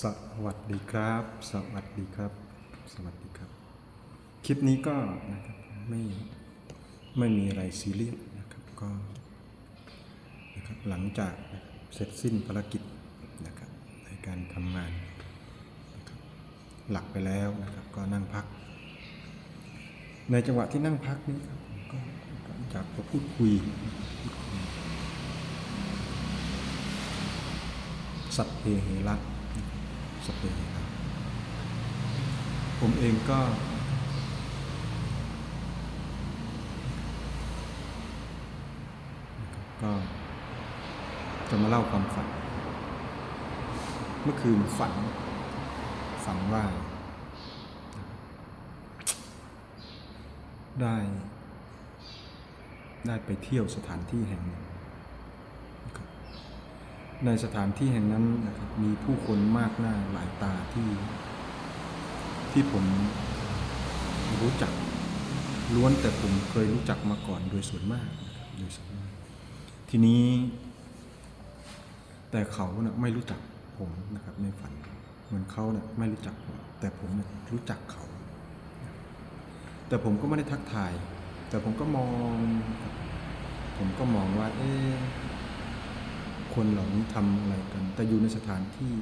สวัสดีครับ สวัสดีครับ สวัสดีครับ คลิปนี้ก็นะครับไม่ไม่มีอะไรซีเรียสนะครับก็นะครับหลังจากนะเสร็จสิ้นภารกิจนะครับในการทำงานนะครับหลักไปแล้วนะครับก็นั่งพัก ในจังหวะที่นั่งพักนี้ครับก็จากก็พูดคุยพูดคุยสัพเพเหระ สเพเหระผมเองก็ ก็ จะมาเล่าความฝัน เมื่อคืนฝัน ฝันว่า ได้ ได้ไปเที่ยวสถานที่แห่งหนึ่ง ในสถานที่แห่งนั้นนะครับมีผู้คนมากหน้าหลายตาที่ ที่ผมรู้จักล้วนแต่ผมเคยรู้จักมาก่อนโดยส่วนมากนะครับโดยส่วนมาก ทีนี้ แต่เขานะไม่รู้จักผมนะครับในฝัน เหมือนเขาเนี่ยไม่รู้จักผมแต่ผมเนี่ยรู้จักเขา แต่ผมก็ไม่ได้ทักทาย แต่ผมก็มอง ผมก็มองว่า เอ๊ะ คนเหล่านี้ทำอะไรกัน แต่อยู่ในสถานที่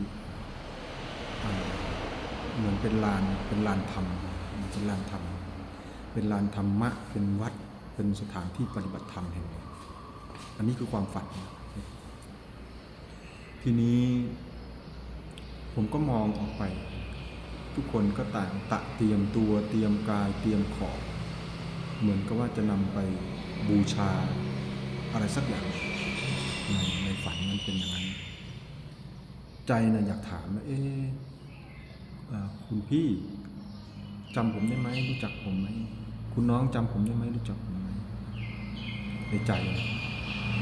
เหมือนเป็นลานเป็นลานธรรมเป็นลานธรรม เป็นลานธรรมะ เป็นวัด เป็นสถานที่ปฏิบัติธรรมแห่งหนึ่งอันนี้คือความฝัน ทีนี้ผมก็มองออกไป ทุกคนก็ต่างตะเตรียมตัวเตรียมกายเตรียมของเหมือนกับว่าจะนำไปบูชาอะไรสักอย่างใน มันเป็นอย่างนั้น ใจนะอยากถามว่าเอ๊ะคุณพี่จำผมได้ไหมรู้จักผมไหมคุณน้องจำผมได้ไหมรู้จักผมไหมในใจ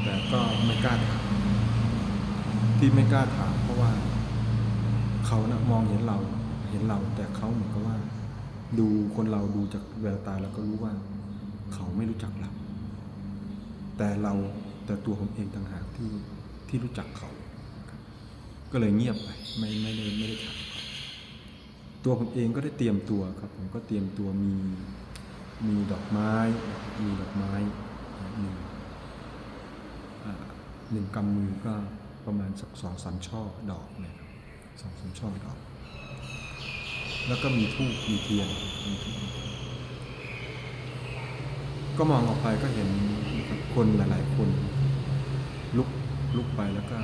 แต่ก็ไม่กล้าถามที่ไม่กล้าถาม เพราะว่าเขานะมองเห็นเราเห็นเรา แต่เขาเหมือนกับว่า ดูคนเราดูจากแววตาแล้วก็รู้ว่า เขาไม่รู้จักเราแต่เราแต่ตัวผมเองต่างหากที่ ที่รู้จักเขา ก็เลยเงียบไปไม่ไม่ได้ไม่ได้ถามตัวผมเองก็ได้เตรียมตัวครับ ผมก็เตรียมตัวมีมีดอกไม้ มีดอกไม้หนึ่งหนึ่งกำมือก็ประมาณสักสองสามช่อดอกเนะครับสองสามช่อดอก แล้วก็มีทูบมีเทียนมีธูปมีเทียนก็มองออกไปก็เห็นคนหลาย ๆ คนลุก ลุกไปแล้วก็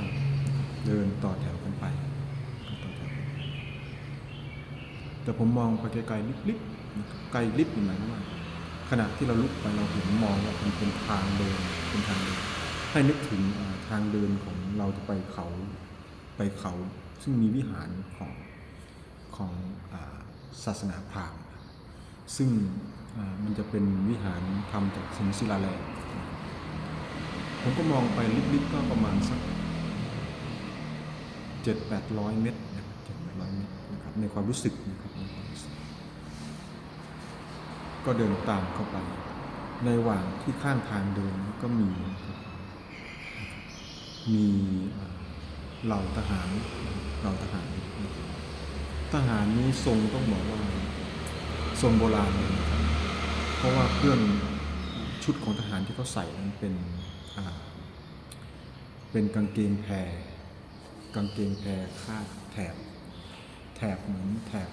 เดินต่อแถวกันไปต่อแถวแต่ผมมองไปไกลๆลิบๆไกลลิบอยู่ไหนว่าขณะที่เราลุกไปเราเห็นมองว่ามันเป็นทางเดินเป็นทางเดินให้นึกถึงทางเดินของเราจะไปเขาไปเขาซึ่งมีวิหารของของศาสนาพราหมณ์ซึ่งมันจะเป็นวิหารทำจากหินศิลาแรง ผมก็มองไปลิบๆก็ประมาณสักเจ็ดแปดร้อยเมตรนะครับเจ็ดแปดร้อยเมตรนะครับในความรู้สึกนะครับในความรู้สึก ก็เดินตามเข้าไป ในหว่างที่ข้างทางเดินก็มี มีเหล่าทหารเหล่าทหาร ทหารนี้ทรงต้องบอกว่าทรงโบราณเลยนะครับเพราะว่าเครื่องชุดของทหารที่เขาใส่นั้นเป็น เป็นกางเกงแพรกางเกงแพรคาดแถบ แถบเหมือนแถบ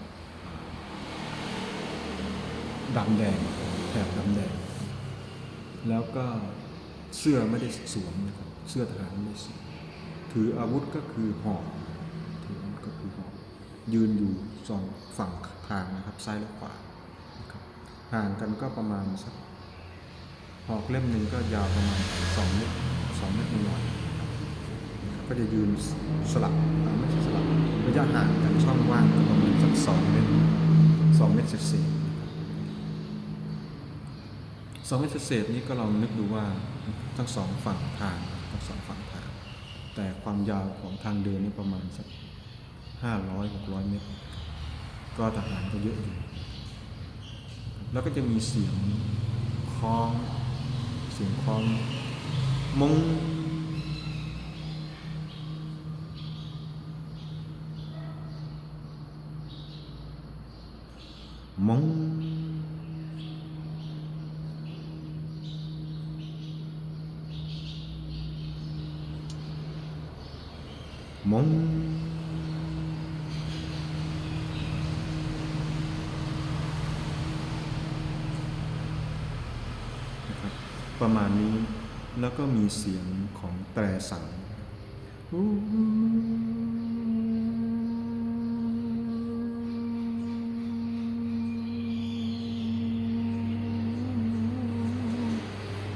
ดำแดง แถบดำแดง แล้วก็เสื้อไม่ได้สวมนะครับ เสื้อทหารไม่ได้สวมถืออาวุธก็คือหอกถืออาวุธก็คือหอกยืนอยู่สองฝั่งทางนะครับ ซ้ายและขวานะครับห่างกันก็ประมาณสัก หอกเล่มหนึ่งก็ยาวประมาณสองเมตรสองเมตรหน่อยก็จะยืนสลับไม่ใช่สลับระยะห่างกันช่องว่างก็ประมาณสักสองเมตรสองเมตรเศษสองเมตรเศษนี้ก็ลองนึกดูว่าทั้งสองฝั่งทางทั้งสองฝั่งทาง แต่ความยาวของทางเดินนี่ประมาณสักห้าร้อยหกร้อยเมตร ก็ทหารก็เยอะอยู่แล้วก็จะมีเสียงคล้อง เสียงความมงมง มีเสียงของแตรสั่น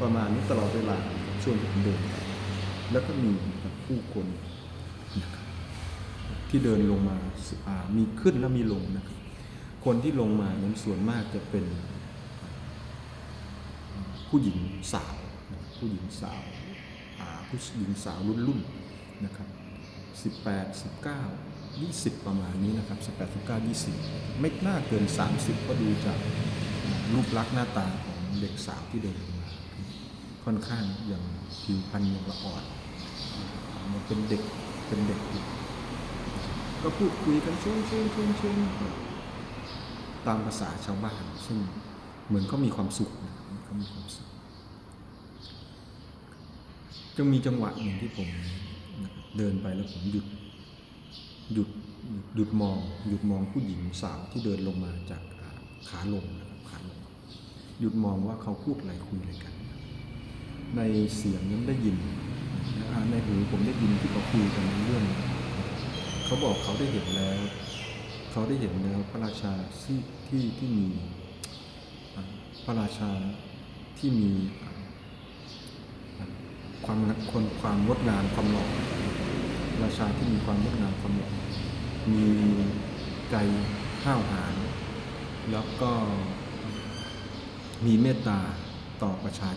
ประมาณนี้ตลอดเวลาช่วงที่ผมเดินไปแล้วก็มีผู้คน ที่เดินลงมาอ่ามีขึ้นแล้วมีลงนะครับ คนที่ลงมานั้นส่วนมากจะเป็นผู้หญิงสาวผู้หญิงสาว ผู้หญิงสาวรุ่นรุ่นๆนะครับ18 19 20 ประมาณนี้นะครับ18 19 20 ไม่น่าเกิน 30 ก็ดูจากรูปลักษณ์หน้าตาของเด็กสาวที่เดินมา ค่อนข้างอย่างผิวพรรณยังละอ่อนมันเป็นเด็กเป็นเด็กอยู่ก็พูดคุยกันชวนชวนชวนชวนตามภาษาชาวบ้าน ซึ่งเหมือนเขามีความสุขนะเขามีความสุข จะมีจังหวะหนึ่งที่ผมเดินไปแล้วผมหยุดหยุดหยุดมองหยุดมองผู้หญิงสาวที่เดินลงมาจากขาลงนะครับขาลงหยุดมองว่าเขาพูดอะไรคุยอะไรกัน ในเสียงนั้นได้ยินในหูผมได้ยินที่เขาคุยกันเรื่อง เขาบอกเขาได้เห็นแล้ว เขาได้เห็นแล้วพระราชาที่ที่ที่มีพระราชาที่มี ความคนความงดงามความหล่อราชาที่มีความงดงามความหล่อมีใจห้าวหาญแล้วก็มีเมตตาต่อประชา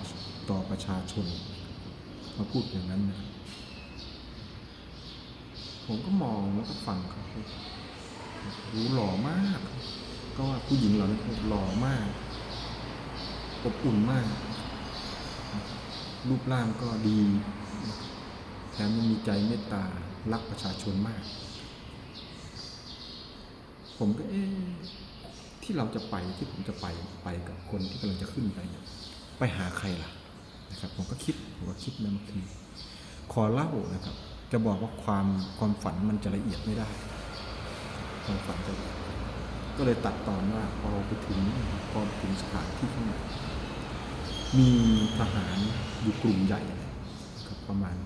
ต่อประชาชนมาพูดอย่างนั้นนะผมก็มองแล้วก็ฟังเขาดรู้หล่อมาก ก็ว่าผู้หญิงเหล่านั้นหล่อมากอบอุ่นมาก รูปร่างก็ดี แถมยังมีใจเมตตารักประชาชนมาก ผมก็เอ๊ะที่เราจะไปที่ผมจะไปไปกับคนที่กำลังจะขึ้นไปเนี่ยไปหาใครล่ะนะครับผมก็คิดผมก็คิดนะบางทีขอเล่านะครับ จะบอกว่าความความฝันมันจะละเอียดไม่ได้ ความฝันจะก็เลยตัดตอนว่าพอไปถึงพอถึงสถานที่ข้างในมีทหาร อยู่กลุ่มใหญ่ครับประมาณ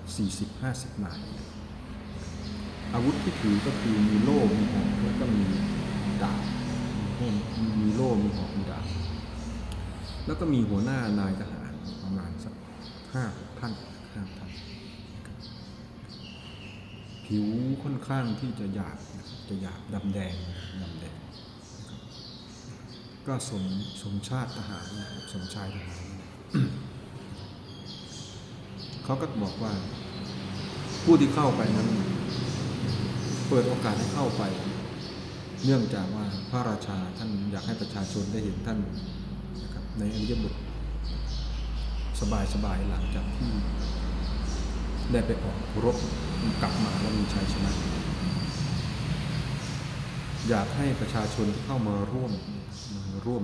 40-50 นาย อาวุธที่ถือก็คือมีโล่ มีหอกแล้วก็มีดาบมีโล่ มีหอก มีดาบ แล้วก็มีหัวหน้านายทหารประมาณสักห้าท่านห้าท่าน ผิวค่อนข้างที่จะหยาบ จะหยาบดำแดงดำแดง ก็สมสมชาติทหารสมชายทหาร เขาก็บอกว่า ผู้ที่เข้าไปนั้น เปิดโอกาสให้เข้าไป เนื่องจากว่าพระราชาท่านอยากให้ประชาชนได้เห็นท่านนะครับในอริยบทสบายๆหลังจากที่ได้ไปออกรบกลับมาแล้วมีชัยชนะ อยากให้ประชาชนที่เข้ามาร่วมมาร่วม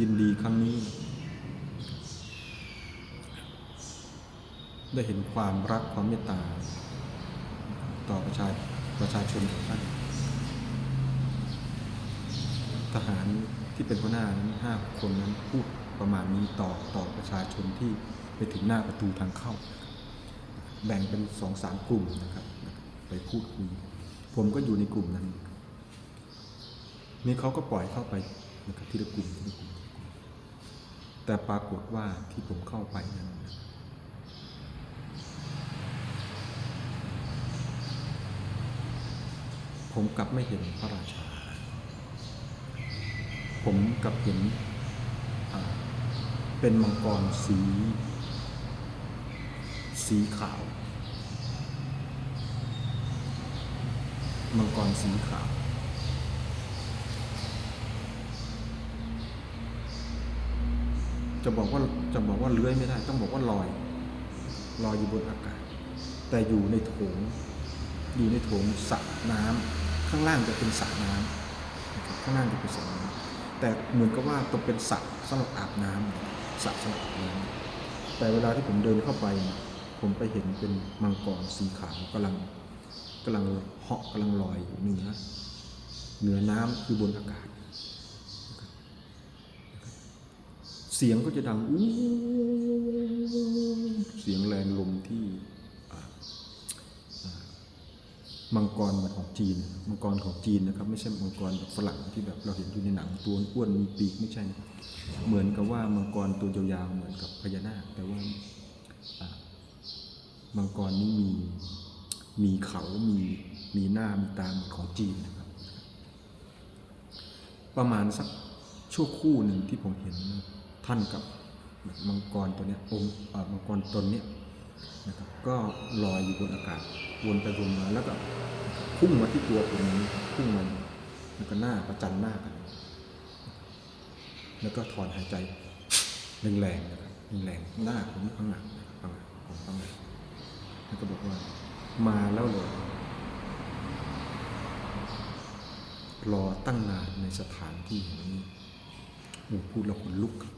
ยินดีครั้งนี้ ได้เห็นความรักความเมตตา ต่อประชาประชาชนทุกท่านทหารที่เป็นหัวหน้านั้นห้าคนนั้นพูดประมาณนี้ต่อต่อประชาชนที่ไปถึงหน้าประตูทางเข้า แบ่งเป็นสองสามกลุ่มนะครับ ไปพูดคุยผมก็อยู่ในกลุ่มนั้นนี่เขาก็ปล่อยเข้าไปนะครับทีละกลุ่มทีละกลุ่มทีละกลุ่มแต่ปรากฏว่าที่ผมเข้าไปนั้น ผมกลับไม่เห็นพระราชา ผมกลับเห็นเป็นมังกรสี สีขาว มังกรสีขาวจะบอกว่าจะบอกว่าเลื้อยไม่ได้ ต้องบอกว่าลอยลอยอยู่บนอากาศ แต่อยู่ในโถงอยู่ในโถงสระน้ำ ข้างล่างจะเป็นสระน้ำข้างล่างจะเป็นสระน้ำแต่เหมือนกับว่าตกเป็นสระสำหรับอาบน้ำสระสำหรับอาบน้ำแต่เวลาที่ผมเดินเข้าไป ผมไปเห็นเป็นมังกรสีขาวกำลังกำลังเหาะกำลังลอยเหนือเหนือน้ำคือบนอากาศ เสียงก็จะดังอู้เสียงแรงลมที่อ่าอ่า มังกรแบบของจีน มังกรของจีนนะครับ ไม่ใช่มังกรแบบฝรั่งที่แบบเราเห็นอยู่ในหนังตัวอ้วนมีปีกไม่ใช่นะเหมือนกับว่ามังกรตัวยาวๆเหมือนกับพญานาคแต่ว่ามังกรนี้มีมีเขามีมีหน้ามีตาเหมือนของจีนนะครับ ประมาณสักชั่วครู่หนึ่งที่ผมเห็นท่านกับมังกรตัวเนี้ยองค์มังกรตนเนี้ย นะครับก็ลอยอยู่บนอากาศวนไปวนมาแล้วก็พุ่งมาที่ตัวผมนี้พุ่งมาแล้วก็หน้าประจันหน้ากันแล้วก็ถอนหายใจแรงๆนะครับแรงหน้าผมพังหนักพังหนักผมพังหนักแล้วก็บอกว่า มาแล้วเหรอรอตั้งนานในสถานที่แห่งนี้โอ้พูดแล้วขนลุกครับ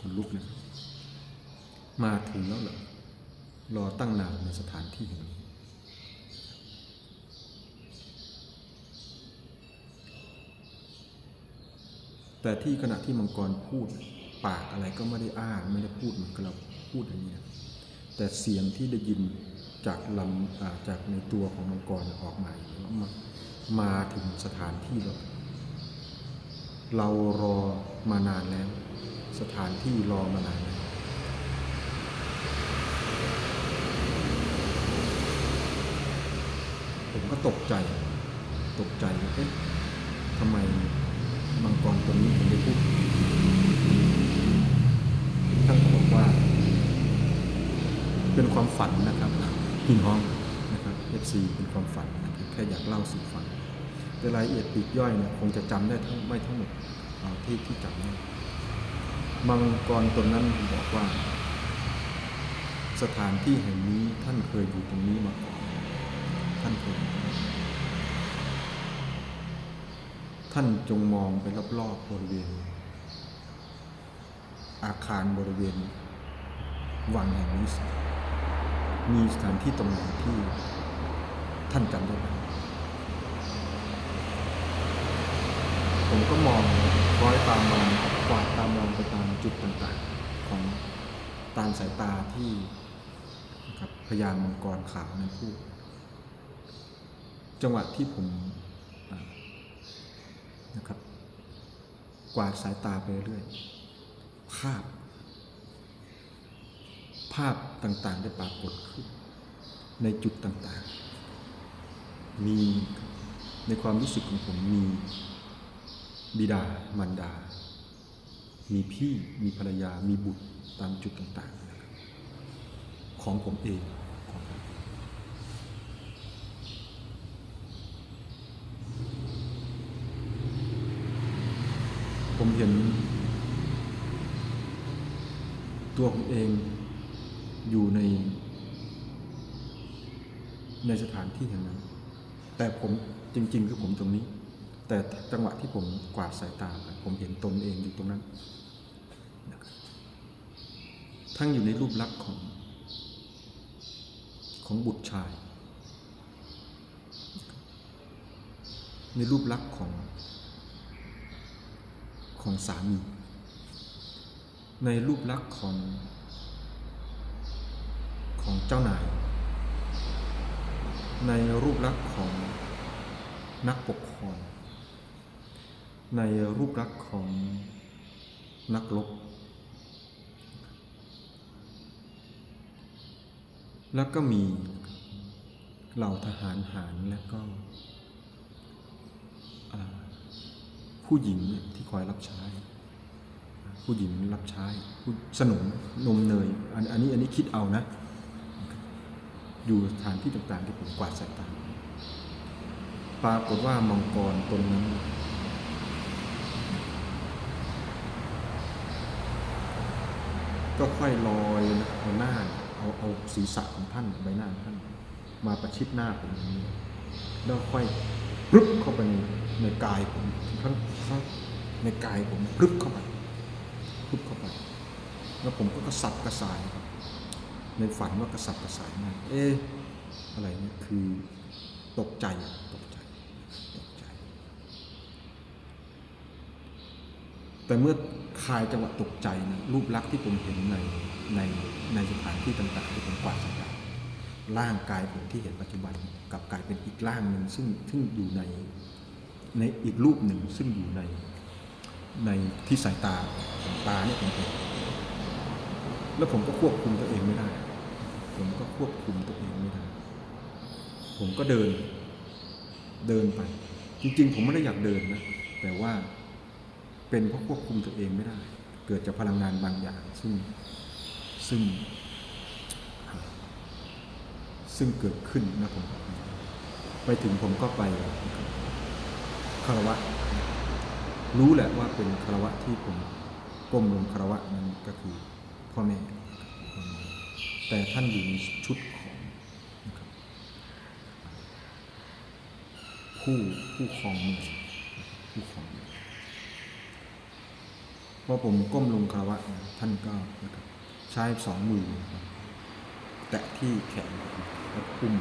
ขนลุกนะครับ มาถึงแล้วเหรอรอตั้งนานในสถานที่แห่งนี้ แต่ที่ขณะที่มังกรพูดปากอะไรก็ไม่ได้อ้าไม่ได้พูดเหมือนกับเราพูดอย่างนี้นะแต่เสียงที่ได้ยินจากลำจากในตัวของมังกรออกมาอย่างนี้ว่ามามาถึงสถานที่เราเรารอมานานแล้ว สถานที่รอมานานแล้ว ผมก็ตกใจ ตกใจเอ๊ะทำไมมังกรตัวนี้ถึงได้พูดท่านก็บอกว่า เป็นความฝันนะครับพี่น้องนะครับ FC เป็นความฝันนะครับแค่อยากเล่าสู่ฟังแต่รายละเอียดปีกย่อยเนี่ยคงจะจำได้ทั้งไม่ทั้งหมดเที่ที่จำได้มังกรตัวนั้นบอกว่า สถานที่แห่งนี้ท่านเคยอยู่ตรงนี้มาก่อน ท่านเองท่านจงมองไปรอบๆบริเวณ อาคารบริเวณ วังแห่งนี้มีสถานที่ตรงไหนที่ท่านจำได้บ้างผมก็มองคล้อยตามมองกวาดตามมองไปตามจุดต่างๆ ของตามสายตาที่พยานมังกรขาวนั้นพูด จังหวะที่ผมนะครับ กวาดสายตาไปเรื่อยภาพ ภาพต่างๆ ได้ปรากฏขึ้น ในจุดต่างๆ มีในความรู้สึกของผมมีบิดามารดา มีพี่มีภรรยามีบุตรตามจุดต่างๆ ของผมเองของผมเอง ผมเห็น ตัวผมเองอยู่ใน ในสถานที่แห่งนั้น แต่ผมจริง ๆ คือผมตรงนี้ แต่จังหวะที่ผมกวาดสายตาไปผมเห็นตนเองอยู่ตรงนั้นทั้งอยู่ในรูปลักษณ์ของ ของบุตรชาย ในรูปลักษณ์ของ ของสามี ในรูปลักษณ์ของ ของเจ้านาย ในรูปลักษณ์ของนักปกครอง ในรูปลักษณ์ของนักรบแล้วก็มีเหล่าทหารหารและก็อ่า ผู้หญิงที่คอยรับใช้ ผู้หญิงรับใช้ผู้สนมนมเนยอันอันนี้อันนี้คิดเอานะ อยู่สถานที่ต่างๆที่ผมกวาดสายตาปรากฏว่ามังกรตนนั้นก็ค่อยลอยนะเอาหน้าเอาเอาศีรษะของท่านใบหน้าของท่าน มาประชิดหน้าผมนี้แล้วค่อย รึบเข้าไปในในกายผมทั้งทั้งในกายผมรึบเข้าไปรึบเข้าไป แล้วผมก็กระสับกระส่ายครับในฝันว่ากระสับกระส่ายมากเอ๊ะอะไรเนี่ยคือตกใจตกใจตกใจ แต่เมื่อคลายจังหวะตกใจนะรูปลักษณ์ที่ผมเห็นในในในสถานที่ต่างๆที่ผมกวาดสายต ร่างกายผมที่เห็นปัจจุบันกับกลายเป็นอีกร่างหนึ่งซึ่งซึ่งอยู่ในในอีกรูปหนึ่งซึ่งอยู่ในในที่สายตาของตาเนี่ยผมเห็นแล้วผมก็ควบคุมตัวเองไม่ได้ ผมก็ควบคุมตัวเองไม่ได้ ผมก็เดินเดินไป จริงๆ ผมไม่ได้อยากเดินนะ แต่ว่าเป็นเพราะควบคุมตัวเองไม่ได้ เกิดจากพลังงานบางอย่างซึ่งซึ่ง ซึ่งเกิดขึ้นนะผมไปถึงผมก็ไปคารวะ รู้แหละว่าเป็นคารวะที่ผมก้มลงคารวะนั้นก็คือพ่อแม่ แต่ท่านอยู่ในชุดของผู้ผู้ครองเมืองผู้ครองพอผมก้มลงคารวะท่านก็ใช้สองมือน แตะที่แขนแล้วอุ้ม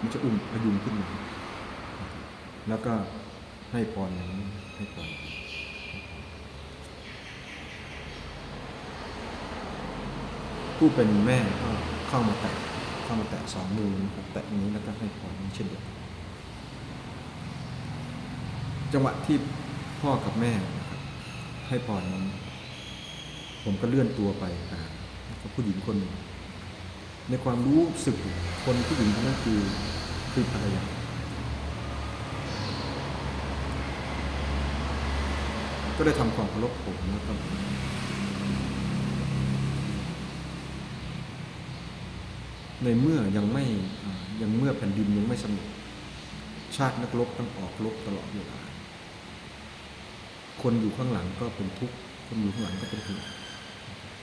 ม่ใช่อุ้มพยุงขึ้นมาแล้วก็ให้พรอย่างนี้ให้พรผู้เป็นแม่ก็เข้ามาแตะเข้ามาแตะสองมือนะครับแตะอย่างนี้แล้วก็ให้พรนี้เช่นเดียวกันจังหวะที่พ่อกับแม่นะครับให้พรนั้นผมก็เลื่อนตัวไปหาผู้หญิงคนหนึ่ง ในความรู้สึกคนผู้หญิงคนนั้นคือคือภรรยาก็ได้ทำความเคารพผมแล้วก็ในเมื่อยังไม่ยังเมื่อแผ่นดินยังไม่สงบชาตินักรบต้องออกรบตลอดเวลาคนอยู่ข้างหลังก็เป็นทุกข์คนอยู่ข้างหลังก็เป็นทุกข์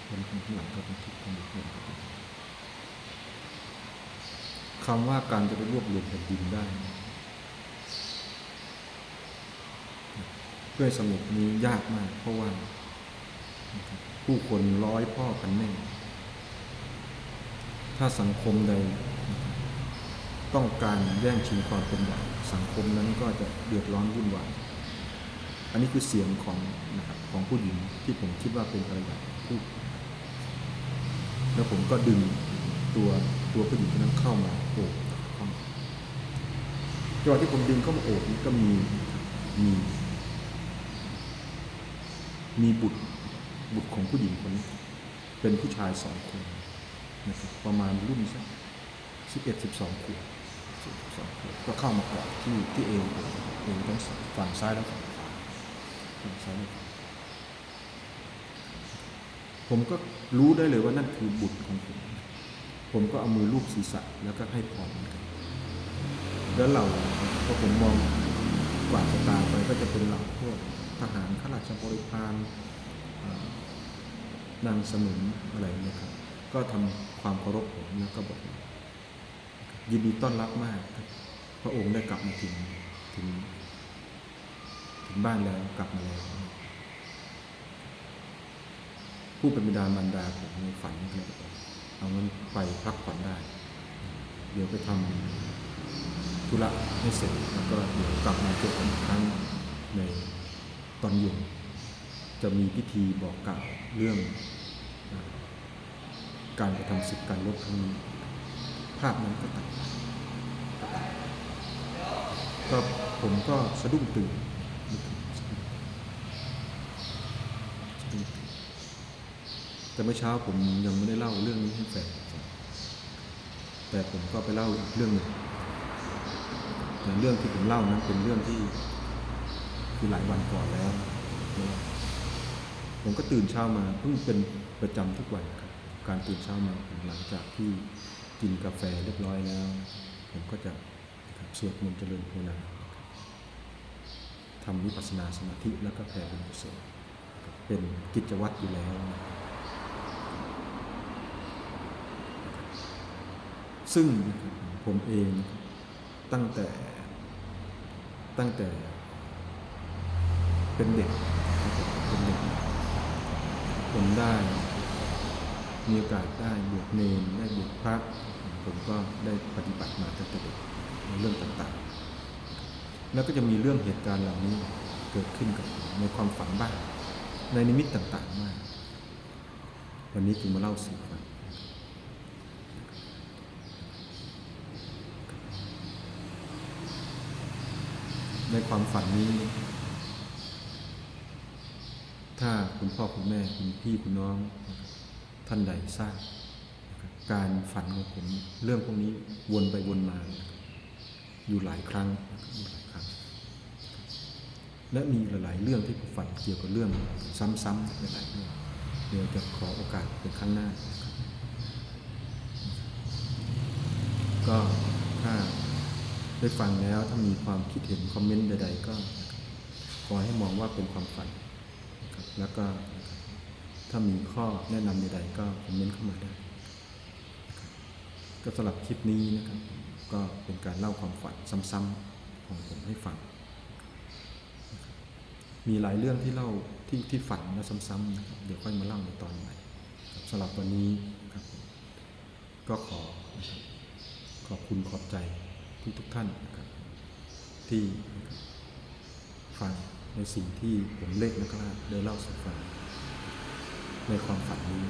คนอยู่ข้างหลังก็เป็นทุกข์คนอยู่ข้างหลังก็เป็นทุกข์ คำว่าการจะไปรวบรวมแผ่นดินได้ เพื่อสงบนี้ยากมาก เพราะว่า ผู้คนร้อยพ่อพันแม่ถ้าสังคมใด ต้องการแย่งชิงความเป็นใหญ่สังคมนั้นก็จะเดือดร้อนวุ่นวายอันนี้คือเสียงของนะครับของผู้หญิงที่ผมคิดว่าเป็นภรรยาพูดแล้วผมก็ดึงตัวตัวผู้หญิงคนนั้นเข้ามา โอบจังหวะที่ผมดึงเข้ามาโอบนี้ก็มีมี มีบุตรบุตรของผู้หญิงคนนี้เป็นผู้ชายสองคนนะครับประมาณรุ่นสักสิบเอ็ดสิบสองขวบสิบสองขวบก็เข้ามากอดที่ที่เอวเอวทั้งสองฝั่งซ้ายและฝั่งขวาฝั่งซ้ายและฝั่งผมก็รู้ได้เลยว่านั่นคือบุตรของผม ผมก็เอามือลูบศีรษะแล้วก็ให้พรแล้วเราพอผมมองกวาดสาตาไปก็จะเป็นเหล่าพวกทหารข้าราชบริพารอ่านางสมุนอะไรเนี่ยครับ ก็ทำความเคารพผมแล้วก็บอกยินดีต้อนรับมากพระองค์ได้กลับมาถึงถึงถึงบ้านแล้วกลับมาแล้ว ผู้เป็นบิดามารดาผมในฝันก็เลย บอาเอางั้นไปพักผ่อนได้ เดี๋ยวไปทำธุระให้เสร็จแล้วก็เดี๋ยวกลับมาเจอกันอีกครั้งในตอนเย็นจะมีพิธีบอกกล่าวเรื่องการกระทำศึกการลบครั้งนี้ภาพนั้นก็ตัดก็ผมก็สะดุ้งตื่นนึกถึงสะดุ้งสะดุ้งตื่น แต่เมื่อเช้าผมยังไม่ได้เล่าเรื่องนี้ให้แฟนแต่ผมก็ไปเล่าอีกเรื่องหนึ่งแต่เรื่องที่ผมเล่านั้นเป็นเรื่องที่คือหลายวันก่อนแล้ว ผมก็ตื่นเช้ามาเพิ่งเป็นประจำทุกวันครับการตื่นเช้ามาหลังจากที่กินกาแฟเรียบร้อยแล้ว ผมก็จะสวดมนต์เจริญภาวนาทำวิปัสสนาสมาธิแล้วก็แผ่บุญกุศลเป็นกิจวัตรอยู่แล้วนะครับ ซึ่งผมเองตั้งแต่ตั้งแต่เป็นเด็กเป็นเด็กผมได้มีโอกาสได้บวชเนรได้บวชพระ ผมก็ได้ปฏิบัติมาตั้งแต่เด็กในเรื่องต่างๆ แล้วก็จะมีเรื่องเหตุการณ์เหล่านี้เกิดขึ้นกับผมในความฝันบ้างในนิมิตต่างๆมาก วันนี้จึงมาเล่าสู่ฟัง ในความฝันนี้ ถ้าคุณพ่อคุณแม่คุณพี่คุณน้อง ท่านใดทราบการฝันของผมเรื่องพวกนี้วนไปวนมา อยู่หลายครั้งอยู่หลายครั้ง และมีหลาย ๆ เรื่องที่ผมฝันเกี่ยวกับเรื่องซ้ำๆหลายๆเรื่องเดี๋ยวจะขอโอกาสเป็นครั้งหน้า ก็ถ้า ได้ฟังแล้วถ้ามีความคิดเห็นคอมเมนต์ใดๆก็ขอให้มองว่าเป็นความฝันนะครับแล้วก็ถ้ามีข้อแนะนำใดๆก็คอมเมนต์เข้ามาได้ ก็สำหรับคลิปนี้นะครับ ก็เป็นการเล่าความฝันซ้ำๆของผมให้ฟัง มีหลายเรื่องที่เล่าที่ที่ฝันแล้วซ้ำๆนะครับเดี๋ยวค่อยมาเล่าในตอนใหม่สำหรับวันนี้ครับ ก็ขอขอบคุณขอบใจ ทุกทุกท่านนะครับที่ฟังในสิ่งที่ผมเล็กนะครับได้เล่าสู่ฟังในความฝันนี้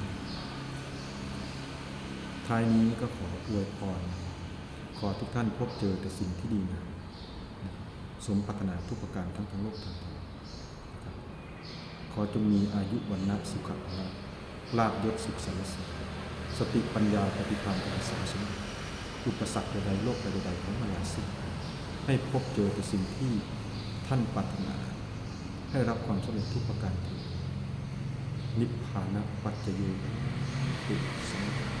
ท้ายนี้ก็ขออวยพร ขอทุกท่านพบเจอแต่สิ่งที่ดีงามนะสมปรารถนาทุกประการทั้งทางโลกทางธรรมขอจงมีอายุวันนะสุขภาพลาบยศสุขสรรเสริญสติปัญญาปฏิภาณอันสมสม อุปสรรคใดๆโลกใดๆของมหาสิ่งให้พบเจอแต่สิ่งที่ท่านปรารถนา ให้รับความสำเร็จทุกประการนิพพานะปัจจโยติสังขาร